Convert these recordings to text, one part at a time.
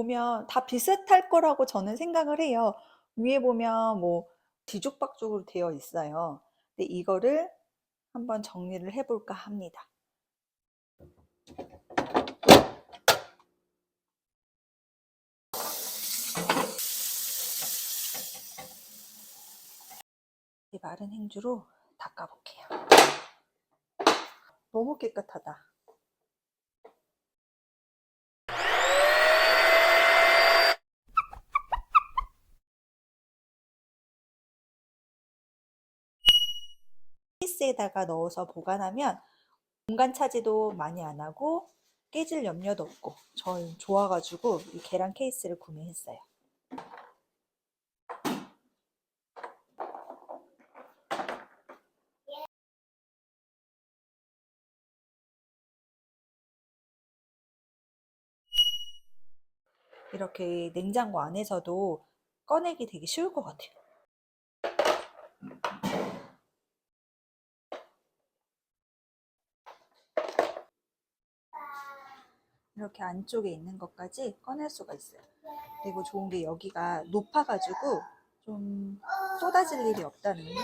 보면 다 비슷할 거라고 저는 생각을 해요. 위에 보면 뭐 뒤죽박죽으로 되어 있어요. 근데 이거를 한번 정리를 해볼까 합니다. 이 마른 행주로 닦아볼게요. 너무 깨끗하다. 케이스에다가 넣어서 보관하면 공간 차지도 많이 안 하고 깨질 염려도 없고 저는 좋아가지고 이 계란 케이스를 구매했어요. 이렇게 냉장고 안에서도 꺼내기 되게 쉬울 것 같아요. 이렇게 안쪽에 있는 것까지 꺼낼 수가 있어요. 그리고 좋은 게 여기가 높아가지고 좀 쏟아질 일이 없다는 거.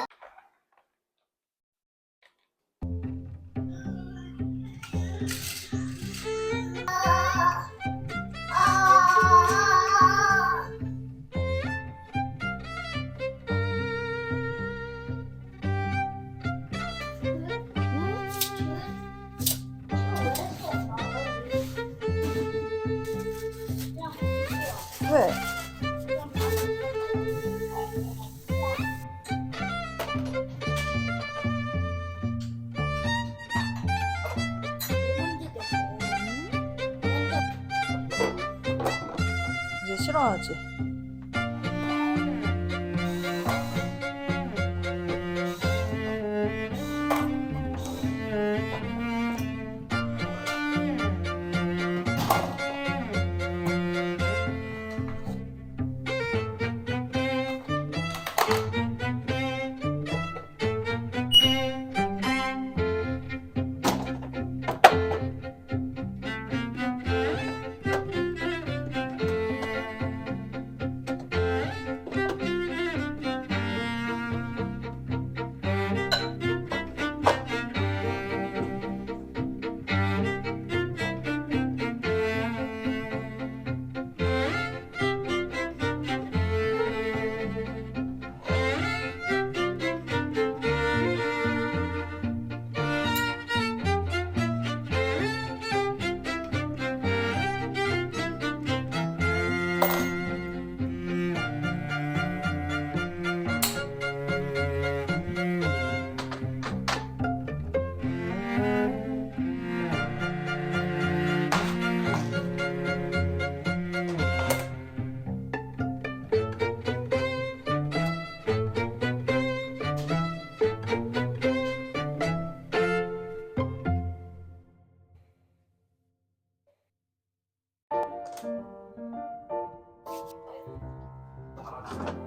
이 제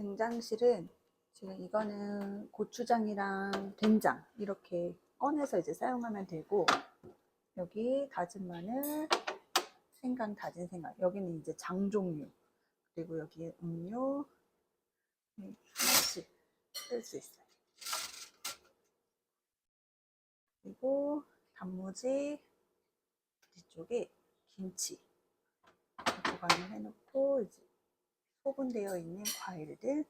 된장실은 지금 이거는 고추장이랑 된장 이렇게 꺼내서 이제 사용하면 되고 여기 다진 마늘, 생강 다진 생강 여기는 이제 장 종류 그리고 여기 음료 네, 하나씩 쓸 수 있어요. 그리고 단무지 뒤쪽에 김치 보관을 해놓고 이제 소분되어 있는 과일들.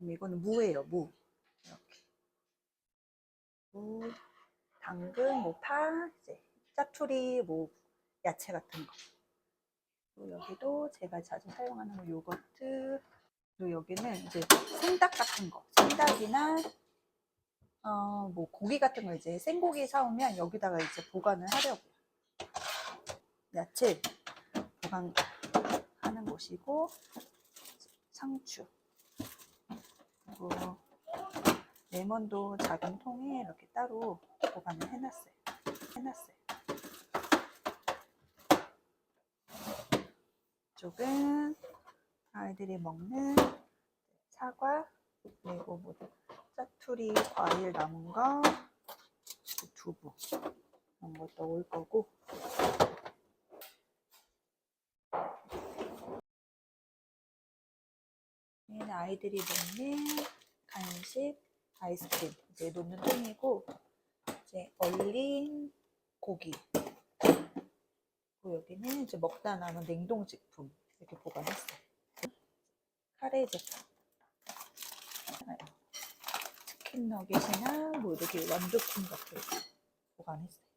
이거는 무예요 무. 이렇게. 무 당근 뭐파 이제 짜투리 뭐 야채 같은 거. 그리고 여기도 제가 자주 사용하는 뭐 요거트. 그리고 여기는 이제 생닭 같은 거. 생닭이나 어, 뭐 고기 같은 거 이제 생고기 사오면 여기다가 이제 보관을 하려고 야채 보관하는 곳이고 상추 그리고 레몬도 작은 통에 이렇게 따로 보관을 해놨어요. 해놨어요. 이쪽은 아이들이 먹는 사과 그리고 뭐 짜투리 과일 남은 거 두부 이런 거 넣을 거고 얘는 아이들이 먹는 간식 아이스크림 이제 놓는 통이고 이제 얼린 고기 그리고 여기는 이제 먹다 남은 냉동식품 이렇게 보관했어요. 카레 제품 치킨 너겟이나 뭐 이렇게 완두콩 같은 거 보관했어요.